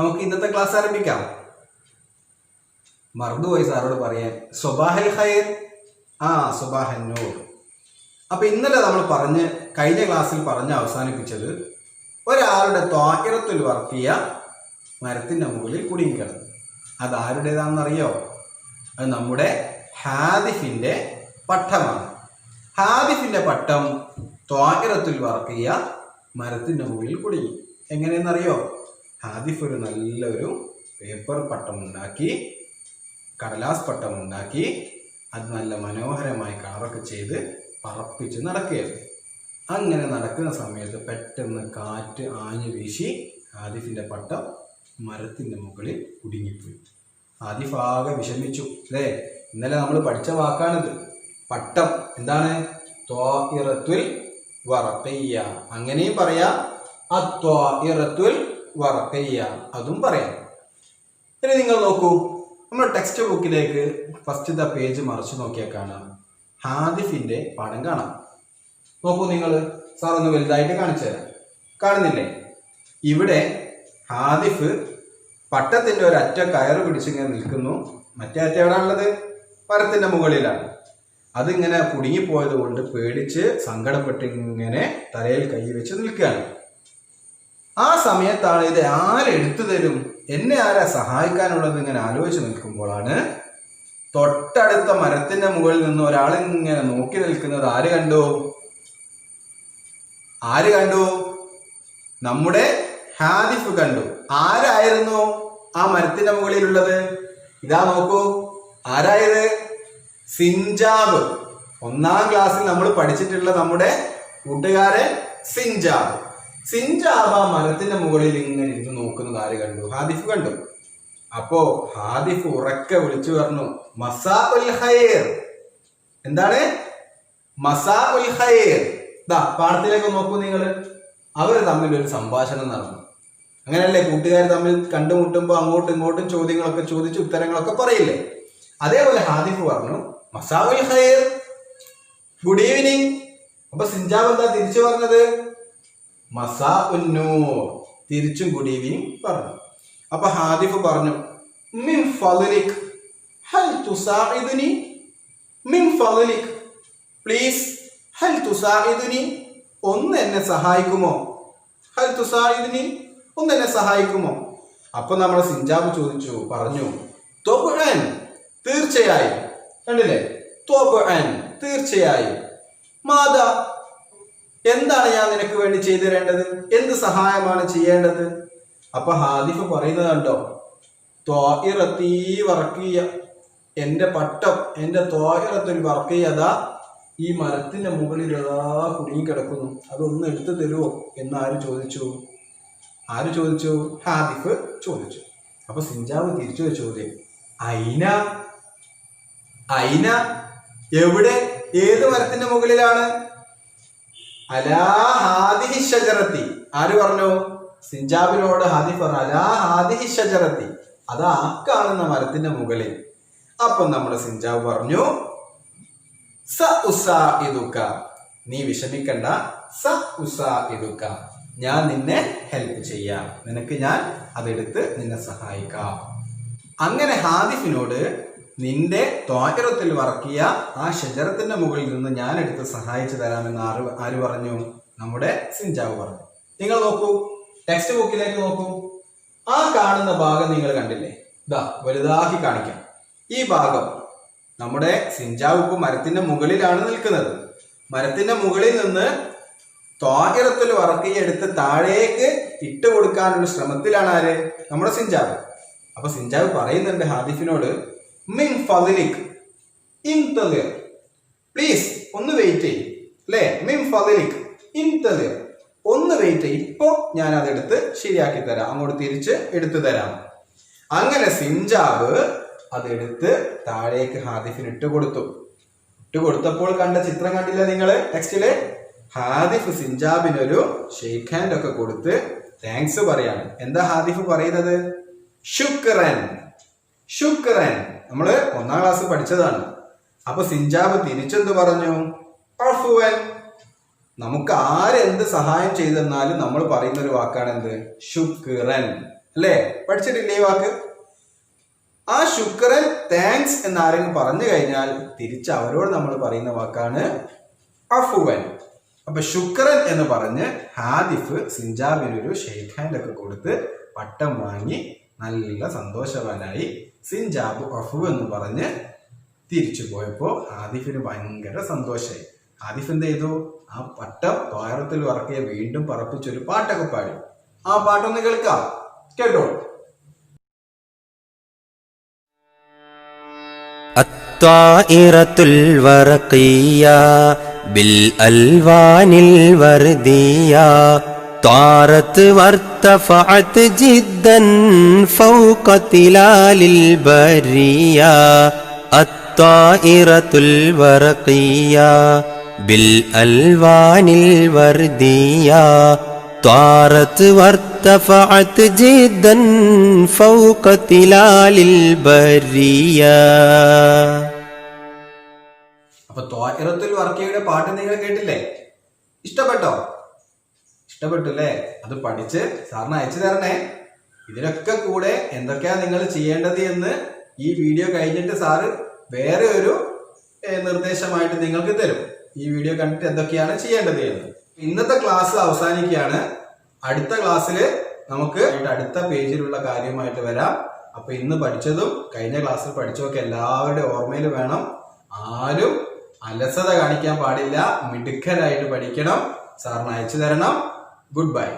നമുക്ക് ഇന്നത്തെ ക്ലാസ് ആരംഭിക്കാം. മറന്നുപോയി സാറോട് പറയാൻ. സ്വബാഹൽ ഖൈർ. ആ സുബാഹൻ നൂർ. അപ്പൊ ഇന്നലെ നമ്മൾ പറഞ്ഞ് കഴിഞ്ഞ ക്ലാസ്സിൽ പറഞ്ഞ് അവസാനിപ്പിച്ചത് ഒരാളുടെ ത്വാഹിറത്തിൽ വർക്കിയ മരത്തിന്റെ മുകളിൽ കുടുങ്ങിക്കിടന്നു. അത് ആരുടേതാണെന്നറിയോ അത് നമ്മുടെ ഹാദിഫിന്റെ പട്ടമാണ്. ഹാദിഫിന്റെ പട്ടം ത്വാഹിറത്തിൽ വർക്കിയ മരത്തിന്റെ മുകളിൽ കുടുങ്ങി. എങ്ങനെയെന്നറിയോ? ഹാദിഫ് ഒരു നല്ലൊരു പേപ്പർ പട്ടം ഉണ്ടാക്കി കടലാസ് പട്ടം ഉണ്ടാക്കി അത് നല്ല മനോഹരമായി കളറൊക്കെ ചെയ്ത് പറപ്പിച്ച് നടക്കുകയായിരുന്നു. അങ്ങനെ നടക്കുന്ന സമയത്ത് പെട്ടെന്ന് കാറ്റ് ആഞ്ഞു വീശി ആദിഫിന്റെ പട്ടം മരത്തിന്റെ മുകളിൽ കുടുങ്ങിപ്പോയി. ആദിഫ് ആകെ വിഷമിച്ചു. അല്ലേ ഇന്നലെ നമ്മൾ പഠിച്ച വാക്കാണിത്. പട്ടം എന്താണ്? ത്വാഇറത്തുൽ വറപ്പയ്യ അങ്ങനെയും പറയാം. അത്വാഇറത്തുൽ വറക്കയ്യ. അതും പറയാം. ഇനി നിങ്ങൾ നോക്കൂ നമ്മൾ ടെക്സ്റ്റ് ബുക്കിലേക്ക് ഫസ്റ്റ് ദ പേജ് മറിച്ച് നോക്കിയാൽ കാണാം. ഹാദിഫിന്റെ പാഠം കാണാം. നോക്കൂ നിങ്ങൾ സാർ ഒന്ന് വലുതായിട്ട് കാണിച്ചു തരാം. കാണുന്നില്ലേ? ഇവിടെ ഹാദിഫ് പട്ടത്തിന്റെ ഒരു അറ്റ കയറ് പിടിച്ചിങ്ങനെ നിൽക്കുന്നു. മറ്റേ അറ്റ എവിടെയാണുള്ളത് മരത്തിന്റെ മുകളിലാണ്. അതിങ്ങനെ കുടുങ്ങിപ്പോയത് കൊണ്ട് പേടിച്ച് സങ്കടപ്പെട്ട് ഇങ്ങനെ തലയിൽ കൈ വെച്ച് നിൽക്കുകയാണ്. ആ സമയത്താണ് ഇത് ആരെടുത്തു തരും എന്നെ ആരാ സഹായിക്കാനുള്ളത് ഇങ്ങനെ ആലോചിച്ച് നിൽക്കുമ്പോഴാണ് തൊട്ടടുത്ത മരത്തിന്റെ മുകളിൽ നിന്ന് ഒരാൾ ഇങ്ങനെ നോക്കി നിൽക്കുന്നത് ആര് കണ്ടു? ആര് കണ്ടു? നമ്മുടെ ഹാദിഫ് കണ്ടു. ആരായിരുന്നു ആ മരത്തിന്റെ മുകളിലുള്ളത്? ഇതാ നോക്കൂ. ആരായത്? സിഞ്ചാബ് ഒന്നാം ക്ലാസ്സിൽ നമ്മൾ പഠിച്ചിട്ടുള്ള നമ്മുടെ കൂട്ടുകാരൻ സിഞ്ചാബ് സിഞ്ചാബ് മരത്തിന്റെ മുകളിൽ ഇങ്ങനെ ഇരുന്ന് നോക്കുന്നത് ആര് കണ്ടു? ഹാദിഫ് കണ്ടു. അപ്പോ ഹാദിഫ് ഉറക്കെ വിളിച്ചു പറഞ്ഞു മസാ ഉൽ എന്താണ്? മസാ ഉൽ ദാ പാടത്തിലേക്ക് നോക്കൂ നിങ്ങൾ അവർ തമ്മിൽ ഒരു സംഭാഷണം നടന്നു. അങ്ങനെയല്ലേ കൂട്ടുകാർ തമ്മിൽ കണ്ടുമുട്ടുമ്പോൾ അങ്ങോട്ടും ഇങ്ങോട്ടും ചോദ്യങ്ങളൊക്കെ ചോദിച്ച് ഉത്തരങ്ങളൊക്കെ പറയില്ലേ? അതേപോലെ ഹാദിഫ് പറഞ്ഞു മസാ ഉൽ ഗുഡ് ഈവനിങ് അപ്പൊ സിഞ്ചാബ് എന്താ തിരിച്ചു പറഞ്ഞത്? മസാ ഉന്നൂർ തിരിച്ചും ഗുഡ് പറഞ്ഞു. അപ്പൊ ഹാദിഫ് പറഞ്ഞു മിൻ ഫലിക് ഹൽ തുസാഇദുനി മിൻ ഫലിക് പ്ലീസ് ഹൽ തുസാഇദുനി ഒന്ന് എന്നെ സഹായിക്കുമോ? ഹൽ തുസാഇദുനി ഒന്ന് എന്നെ സഹായിക്കുമോ? അപ്പൊ നമ്മുടെ സിഞ്ചാബ് ചോദിച്ചു പറഞ്ഞു തൊബുഅൻ തീർച്ചയായും. കണ്ടില്ലേ? തൊബുഅൻ തീർച്ചയായും. മാതാ എന്താണ് ഞാൻ നിനക്ക് വേണ്ടി ചെയ്തു തരേണ്ടത് എന്ത് സഹായമാണ് ചെയ്യേണ്ടത്? അപ്പൊ ഹാദിഫ് പറയുന്നത് കണ്ടോ? ത്വാഇറത്തീ വർക്കീയ എന്റെ പട്ടം എന്റെ ത്വാഇറത്തിൽ വർക്കീയതാ ഈ മരത്തിന്റെ മുകളിൽ ഏതാ കുടുങ്ങി കിടക്കുന്നു. അതൊന്ന് എടുത്തു തരുമോ എന്ന് ആര് ചോദിച്ചു? ആര് ചോദിച്ചു? ഹാദിഫ് ചോദിച്ചു. അപ്പൊ സിഞ്ചാവ് തിരിച്ചു വെച്ച ചോദ്യം. അയിന അയിന എവിടെ? ഏത് മരത്തിന്റെ മുകളിലാണ്? അലാ ഹാദിഹി ഷജറത്തി ആര് പറഞ്ഞു? സിഞ്ചാബിനോട് ഹാദി പറഞ്ഞു അലാ ഹാദിഹി ഷജറത്തി അത് ആ കാണുന്ന മരത്തിന്റെ മുകളിൽ. അപ്പൊ നമ്മുടെ സിഞ്ചാബ് പറഞ്ഞു സ ഉസാ ഇതുക്ക നീ വിഷമിക്കണ്ട സ ഉസാ ഇതുക്ക ഞാൻ നിന്നെ ഹെൽപ്പ് ചെയ്യാം. നിനക്ക് ഞാൻ അതെടുത്ത് നിന്നെ സഹായിക്കാം. അങ്ങനെ ഹാദിഫിനോട് നിന്റെ ത്വാചരത്തിൽ വർക്കിയ ആ ഷജറത്തിന്റെ മുകളിൽ നിന്ന് ഞാൻ എടുത്ത് സഹായിച്ചു തരാമെന്ന് ആര് ആര് പറഞ്ഞു? നമ്മുടെ സിഞ്ചാവ് പറഞ്ഞു. നിങ്ങൾ നോക്കൂ ടെക്സ്റ്റ് ബുക്കിലേക്ക് നോക്കൂ. ആ കാണുന്ന ഭാഗം നിങ്ങൾ കണ്ടില്ലേ? ഇതാ വലുതാക്കി കാണിക്കാം. ഈ ഭാഗം നമ്മുടെ സിഞ്ചാവ് ഇപ്പൊ മരത്തിന്റെ മുകളിലാണ് നിൽക്കുന്നത്. മരത്തിന്റെ മുകളിൽ നിന്ന് ത്വാഹിറത്തിൽ വറക്കി എടുത്ത് താഴേക്ക് ഇട്ട് കൊടുക്കാനുള്ള ശ്രമത്തിലാണ് ആര്? നമ്മുടെ സിഞ്ചാവ് അപ്പൊ സിഞ്ചാവ് പറയുന്നുണ്ട് ഹാദിഫിനോട് മിൻ ഫലിക് ഇൻതലിർ. പ്ലീസ് ഒന്ന് വെയിറ്റ് ചെയ്യും. അല്ലേ മിൻ ഫലിക് ഇൻതലിർ. ഒന്ന് വെയിറ്റ് ചെയ്യും. ഇപ്പോ ഞാൻ അതെടുത്ത് ശരിയാക്കി തരാം. അങ്ങോട്ട് തിരിച്ച് എടുത്തു തരാം. അങ്ങനെ സിഞ്ചാവ് അതെടുത്ത് താഴേക്ക് ഹാദിഫിന് ഇട്ട് കൊടുത്തു. ഇട്ട് കൊടുത്തപ്പോൾ കണ്ട ചിത്രം കണ്ടില്ല നിങ്ങൾ ടെക്സ്റ്റിൽ ഹാദിഫ് സിഞ്ചാബിനൊരു ഷെയ്ക്ക് ഹാൻഡ് ഒക്കെ കൊടുത്ത് താങ്ക്സ് പറയാണ്. എന്താ ഹാദിഫ് പറയുന്നത്? ശുക്രൻ. ശുക്രൻ. നമ്മൾ ഒന്നാം ക്ലാസ് പഠിച്ചതാണ്. അപ്പൊ സിഞ്ചാബ് തിരിച്ചെന്ത് പറഞ്ഞു? നമുക്ക് ആരെന്ത് സഹായം ചെയ്തെന്നാലും നമ്മൾ പറയുന്ന ഒരു വാക്കാണ് എന്ത് ശുക്രൻ. അല്ലേ? പഠിച്ചിട്ടില്ലേ ഈ വാക്ക്? ആ ശുക്രൻ താങ്ക്സ് എന്ന് ആരെങ്കിലും പറഞ്ഞു കഴിഞ്ഞാൽ തിരിച്ച് അവരോട് നമ്മൾ പറയുന്ന വാക്കാണ് അഫുവൻ അപ്പൊ ശുക്രൻ എന്ന് പറഞ്ഞ് ഹാദിഫ് സിഞ്ചാബിനൊരു ഷെയ്ഖ് ഹാൻഡ് ഒക്കെ കൊടുത്ത് പട്ടം വാങ്ങി നല്ല സന്തോഷവാനായി സിഞ്ചാബ് അഫു എന്ന് പറഞ്ഞ് തിരിച്ചു പോയപ്പോ ഹാദിഫിന് ഭയങ്കര സന്തോഷമായി ഹാദിഫ് എന്ത് ചെയ്തു ആ പട്ടം തോയറത്തിൽ വറക്കിയ വീണ്ടും പറപ്പിച്ചൊരു പാട്ടൊക്കെ പാടി ആ പാട്ടൊന്ന് കേൾക്കാം കേട്ടോ الطائرة الورقية بالألوان الوردية طارت وارتفعت جدا فوق تلال البرية الطائرة الورقية بالألوان الوردية طارت وارتفعت جدا فوق تلال البرية അപ്പൊ ത്വായിറത്തുൽ വർക്കയുടെ പാട്ട് നിങ്ങൾ കേട്ടില്ലേ ഇഷ്ടപ്പെട്ടോ ഇഷ്ടപ്പെട്ടു അല്ലേ അത് പഠിച്ച് സാറിന് അയച്ചു തരണേ. ഇതിനൊക്കെ കൂടെ എന്തൊക്കെയാ നിങ്ങൾ ചെയ്യേണ്ടത് എന്ന് ഈ വീഡിയോ കഴിഞ്ഞിട്ട് സാറ് വേറെ ഒരു നിർദ്ദേശമായിട്ട് നിങ്ങൾക്ക് തരും. ഈ വീഡിയോ കണ്ടിട്ട് എന്തൊക്കെയാണ് ചെയ്യേണ്ടത് എന്ന്. ഇന്നത്തെ ക്ലാസ് അവസാനിക്കുകയാണ്. അടുത്ത ക്ലാസ്സിൽ നമുക്ക് അടുത്ത പേജിലുള്ള കാര്യമായിട്ട് വരാം. അപ്പൊ ഇന്ന് പഠിച്ചതും കഴിഞ്ഞ ക്ലാസ്സിൽ പഠിച്ചതൊക്കെ എല്ലാവരുടെ ഓർമ്മയിൽ വേണം. ആരും അലസത കാണിക്കാൻ പാടില്ല. മിടുക്കരായിട്ട് പഠിക്കണം. സാറിന് അയച്ചു തരണം. Good bye